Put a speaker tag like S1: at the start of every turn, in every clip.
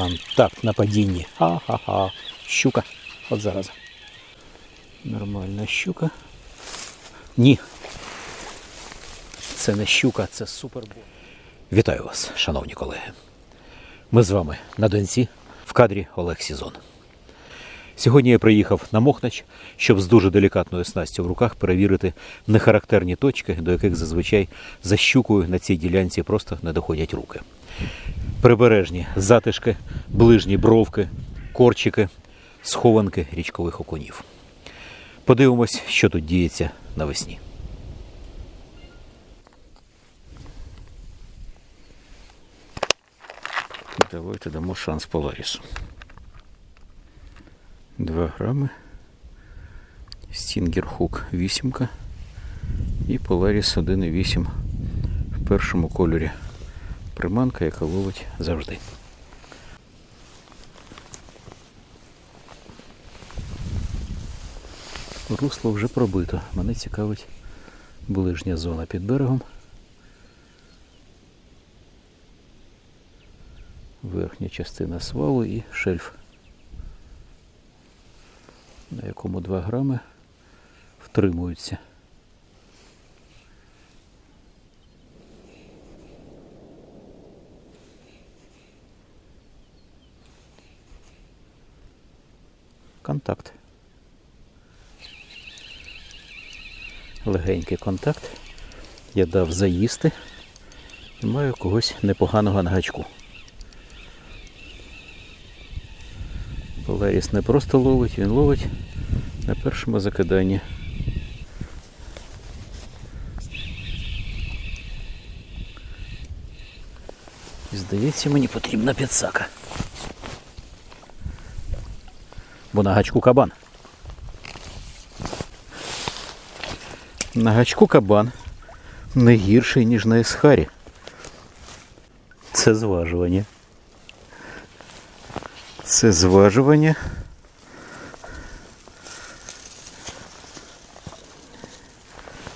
S1: Контакт на падінні. Ха-ха-ха. Щука. От зараз. Нормальна щука. Ні. Це не щука, це супербол. Вітаю вас, шановні колеги. Ми з вами на Донці в кадрі Олег Сізон. Сьогодні я приїхав на Мохнач, щоб з дуже делікатною снастю в руках перевірити нехарактерні точки, до яких зазвичай за щукою на цій ділянці просто не доходять руки. Прибережні затишки, ближні бровки, корчики, схованки річкових окунів. Подивимось, що тут діється навесні. Давайте дамо шанс Поларісу. 2 грами. Стінгер Хук 8 і Polaris 1,8 в першому кольорі. Приманка, яка ловить завжди. Русло вже пробито. Мене цікавить ближня зона під берегом. Верхня частина свалу і шельф, на якому 2 грами втримуються. Контакт. Легенький контакт. Я дав заїсти і маю когось непоганого на гачку. Поларіс не просто ловить, він ловить на першому закиданні. І, Здається, мені потрібна підсака. Бо на гачку кабан. На гачку кабан не гірший, ніж на есхарі. Це зважування. Це зважування.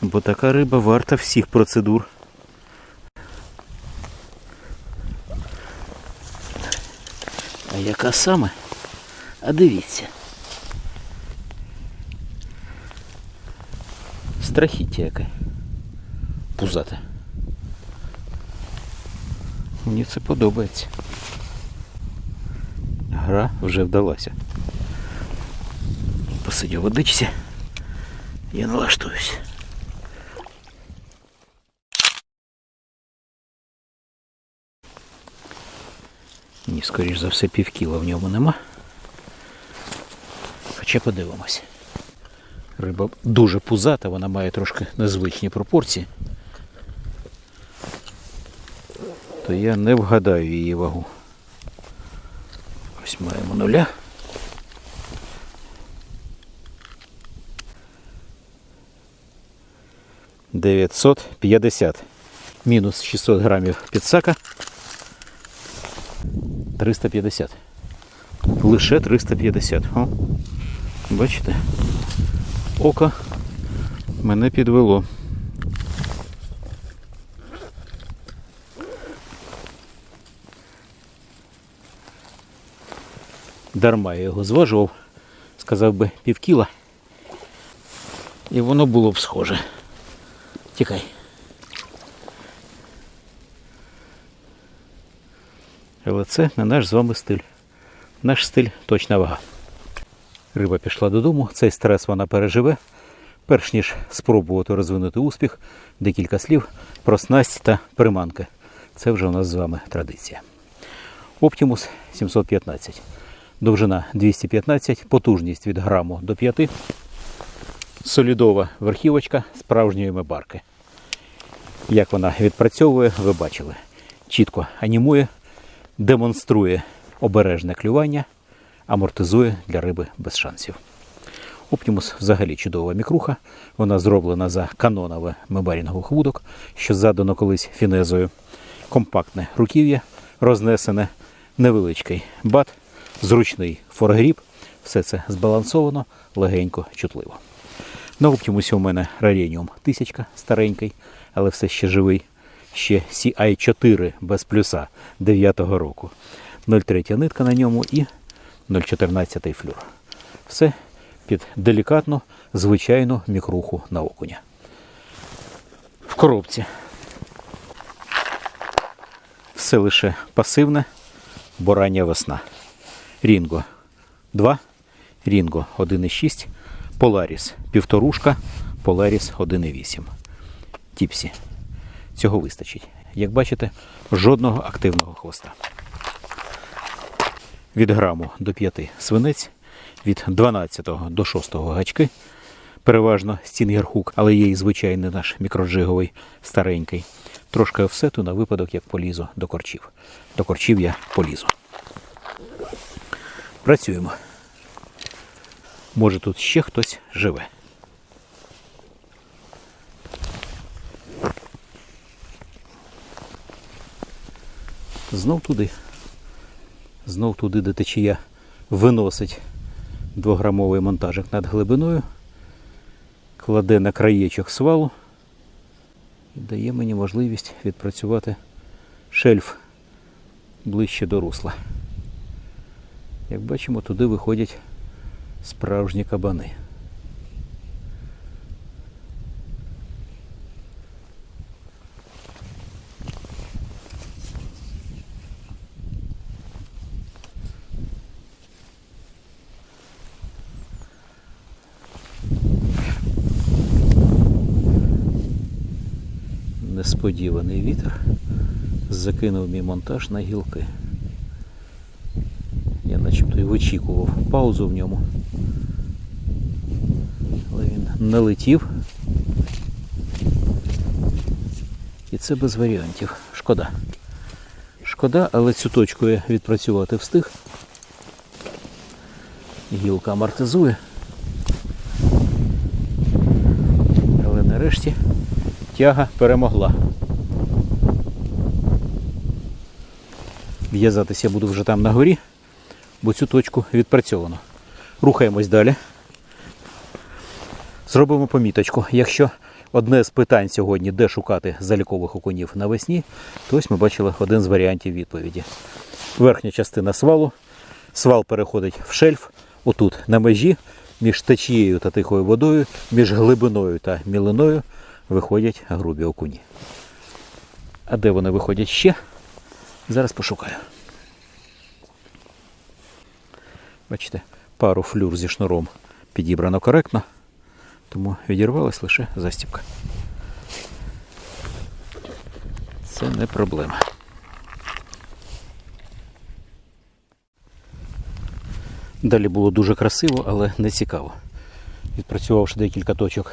S1: Бо така риба варта всіх процедур. А яка саме? А дивіться. Страхіття яке. Пузате. Мені це подобається. Гра вже вдалася. Посидю водичці. Я налаштуюсь. Ні, скоріш за все, півкіла в ньому нема. Хоча подивимось. Риба дуже пузата, вона має трошки незвичні пропорції. То я не вгадаю її вагу. Ось маємо нуля. Дев'ятсот п'ятдесят. Мінус 600 грамів підсака. 350. Лише 350. О, бачите? Око мене підвело. Дарма я його зважував, сказав би півкіла. І воно було б схоже. Тікай. Але це не наш з вами стиль. Наш стиль точна вага. Риба пішла додому, цей стрес вона переживе. Перш ніж спробувати розвинути успіх, декілька слів про снасть та приманки. Це вже у нас з вами традиція. Оптимус 715. Довжина 215, потужність від граму до 5. Солідова верхівочка справжньої мебарки. Як вона відпрацьовує, ви бачили. Чітко анімує, демонструє обережне клювання, амортизує для риби без шансів. Оптимус взагалі чудова мікруха. Вона зроблена за канонове мебарінгових вудок, що задано колись фінезою. Компактне руків'я, рознесене, невеличкий бат, зручний форгріб. Все це збалансовано, легенько, чутливо. На Оптимусі у мене Rarenium 1000 старенький, але все ще живий. Ще CI4 без плюса 9-го року. 0,3 нитка на ньому і 0,14 флюр. Все під делікатну, звичайну мікруху на окуня. В коробці. Все лише пасивне, бо рання весна. Рінго 2, Рінго 1,6, Поларіс півторушка, Поларіс 1,8. Тіпсі. Цього вистачить. Як бачите, жодного активного хвоста. Від граму до 5 свинець, від 12 до 6 гачки, переважно стінгерхук, але є і звичайний наш мікроджиговий старенький. Трошки офсету на випадок, як полізу до корчів. До корчів я полізу. Працюємо. Може тут ще хтось живе. Знов туди. Знов туди, де течія виносить двограмовий монтажик над глибиною, кладе на краєчок свалу і дає мені можливість відпрацювати шельф ближче до русла. Як бачимо, туди виходять справжні кабани. Несподіваний вітер закинув мій монтаж на гілки. Я начебто й вичікував паузу в ньому. Але він не летів. І це без варіантів. Шкода. Шкода, але цю точку я відпрацювати встиг. Гілка амортизує. Але нарешті тяга перемогла. В'язатися я буду вже там на горі, бо цю точку відпрацьовано. Рухаємось далі. Зробимо поміточку. Якщо одне з питань сьогодні, де шукати залікових окунів навесні, то ось ми бачили один з варіантів відповіді. Верхня частина свалу. Свал переходить в шельф. Отут на межі між течією та тихою водою, між глибиною та мілиною виходять грубі окуні. А де вони виходять ще? Зараз пошукаю. Бачите, пару флюр зі шнуром підібрано коректно, тому відірвалась лише застібка. Це не проблема. Далі було дуже красиво, але не цікаво. Відпрацювавши декілька точок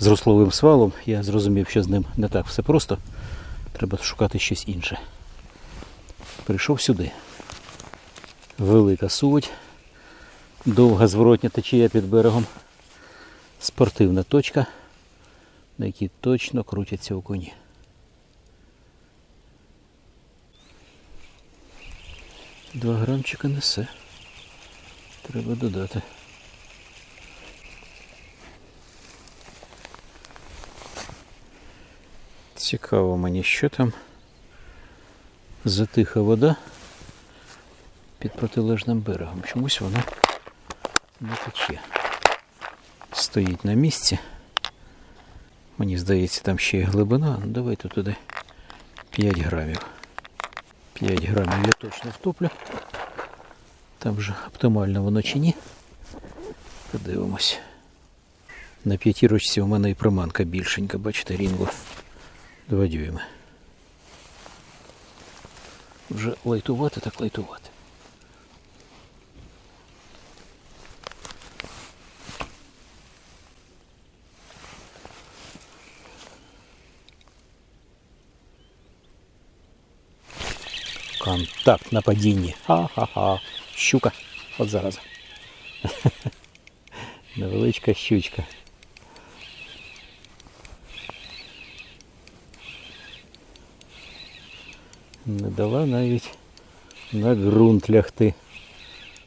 S1: з русловим свалом, я зрозумів, що з ним не так все просто. Треба шукати щось інше. Прийшов сюди. Велика суть, довга зворотня течія під берегом, спортивна точка, на якій точно крутяться окуні. Два грамчика несе. Треба додати. Цікаво мені, що там затиха вода під протилежним берегом. Чомусь вона не тече. Стоїть на місці. Мені здається, там ще є глибина. Ну, давайте туди 5 грамів. 5 грамів я точно втоплю. Там вже оптимально воно чи ні. Подивимось. На п'ятірочці у мене і приманка більшенька, бачите, рінгу. Два дюйми. Вже лайтувати, так лайтувати. Контакт на падінні. Ха-ха-ха. Щука. От зараза. Невеличка щучка. Дала навіть на ґрунт лягти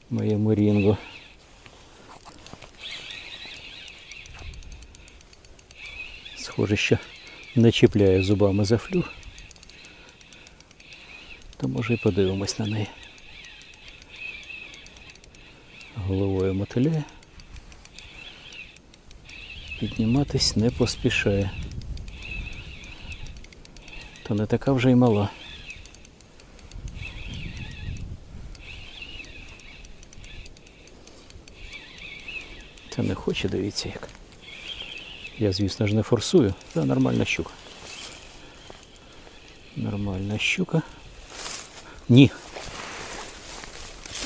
S1: моєму рінгу. Схоже, що не чіпляє зубами за флюр. То може і подивимось на неї. Головою мотиляє. Підніматись не поспішає. То не така вже й мала. Та не хоче, дивіться як. Я, звісно ж, не форсую. Це нормальна щука. Нормальна щука. Ні.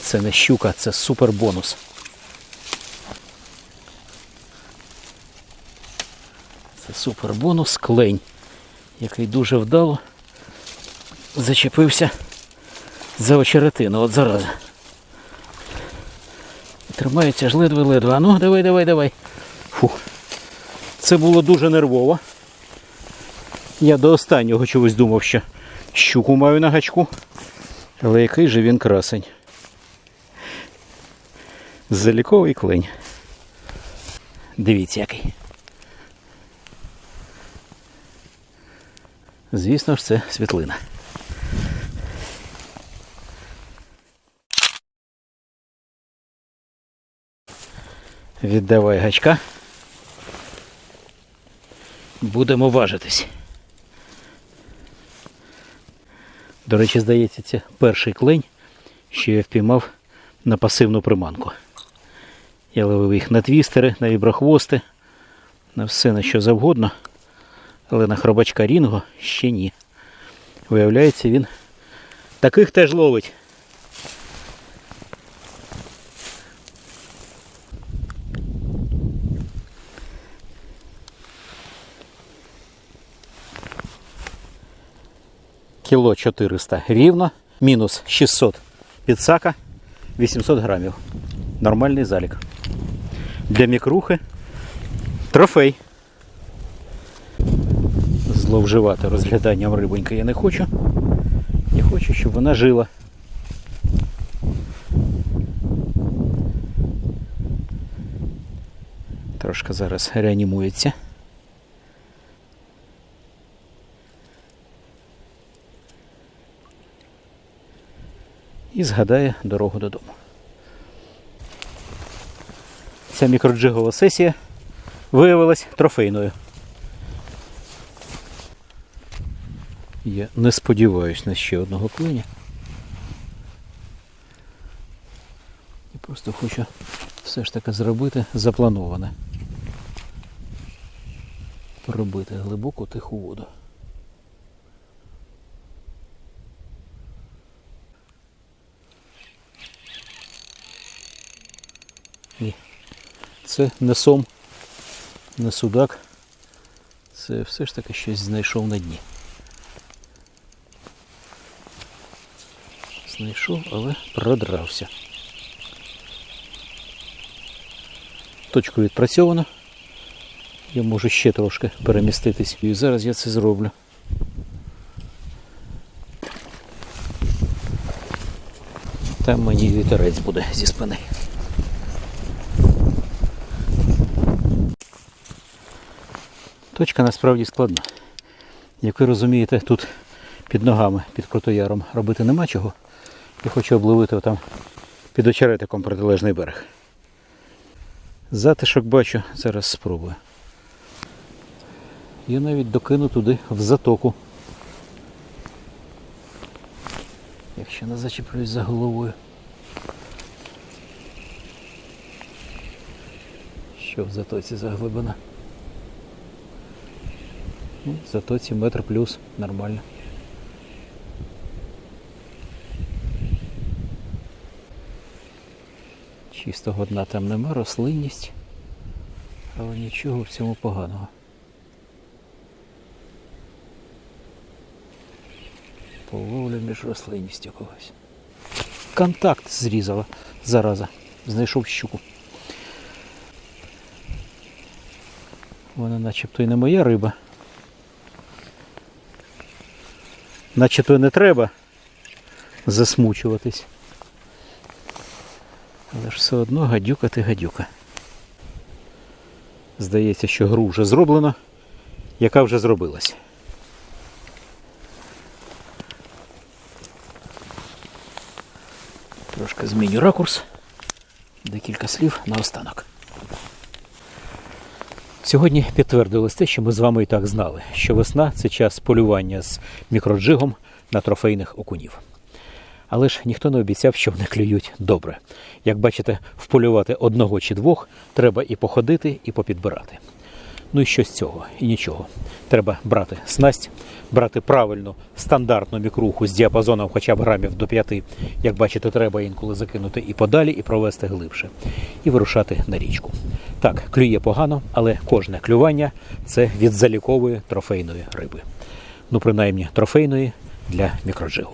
S1: Це не щука, це супер бонус. Це супер бонус клень, який дуже вдало зачепився за очеретину. От зараза. Тримається ж ледве-ледве. Ну, давай, давай, давай. Фух. Це було дуже нервово. Я до останнього чогось думав, що щуку маю на гачку. Але який же він красень. Заліковий клень. Дивіться який. Звісно ж, це світлина. Віддавай гачка. Будемо важитись. До речі, здається, це перший клень, що я впіймав на пасивну приманку. Я ловив їх на твістери, на віброхвости, на все на що завгодно, але на хробачка Рінго ще ні. Виявляється, він таких теж ловить. Кіло 400 рівно, мінус 600 підсака, 800 грамів. Нормальний залік. Для мікрухи трофей. Зловживати розгляданням рибоньки я не хочу. Я хочу, щоб вона жила. Трошки зараз реанімується. І згадає дорогу додому. Ця мікроджигова сесія виявилась трофейною. Я не сподіваюся на ще одного клиня. І просто хочу все ж таки зробити заплановане. Пробити глибоку тиху воду. Ні. Це не сом, не судак. Це все ж таки щось знайшов на дні. Знайшов, але продрався. Точку відпрацьовано. Я можу ще трошки переміститись. І зараз я це зроблю. Там мені вітерець буде зі спини. Точка насправді складна. Як ви розумієте, тут під ногами, під крутояром робити нема чого. Я хочу обловити там під очеретиком протилежний берег. Затишок бачу, зараз спробую. Я навіть докину туди в затоку. Якщо не зачеплюсь за головою. Що в затоці за глибина? В затоці метр плюс, нормально. Чистого дна там нема, рослинність, але нічого в цьому поганого. Половлю між рослинністю когось. Контакт зрізала, зараза. Знайшов щуку. Вона начебто і не моя риба. Начебто не треба засмучуватись. Але ж все одно гадюка ти гадюка. Здається, що гру вже зроблено, яка вже зробилась. Трошки зміню ракурс, декілька слів наостанок. Сьогодні підтвердилось те, що ми з вами і так знали, що весна це час полювання з мікроджигом на трофейних окунів. Але ж ніхто не обіцяв, що вони клюють добре. Як бачите, вполювати одного чи двох треба і походити, і попідбирати. Ну і що з цього? І нічого. Треба брати снасть, брати правильну стандартну мікруху з діапазоном хоча б грамів до 5. Як бачите, треба інколи закинути і подалі, і провести глибше. І вирушати на річку. Так, клює погано, але кожне клювання це від залікової трофейної риби. Ну, принаймні, трофейної для мікроджигу.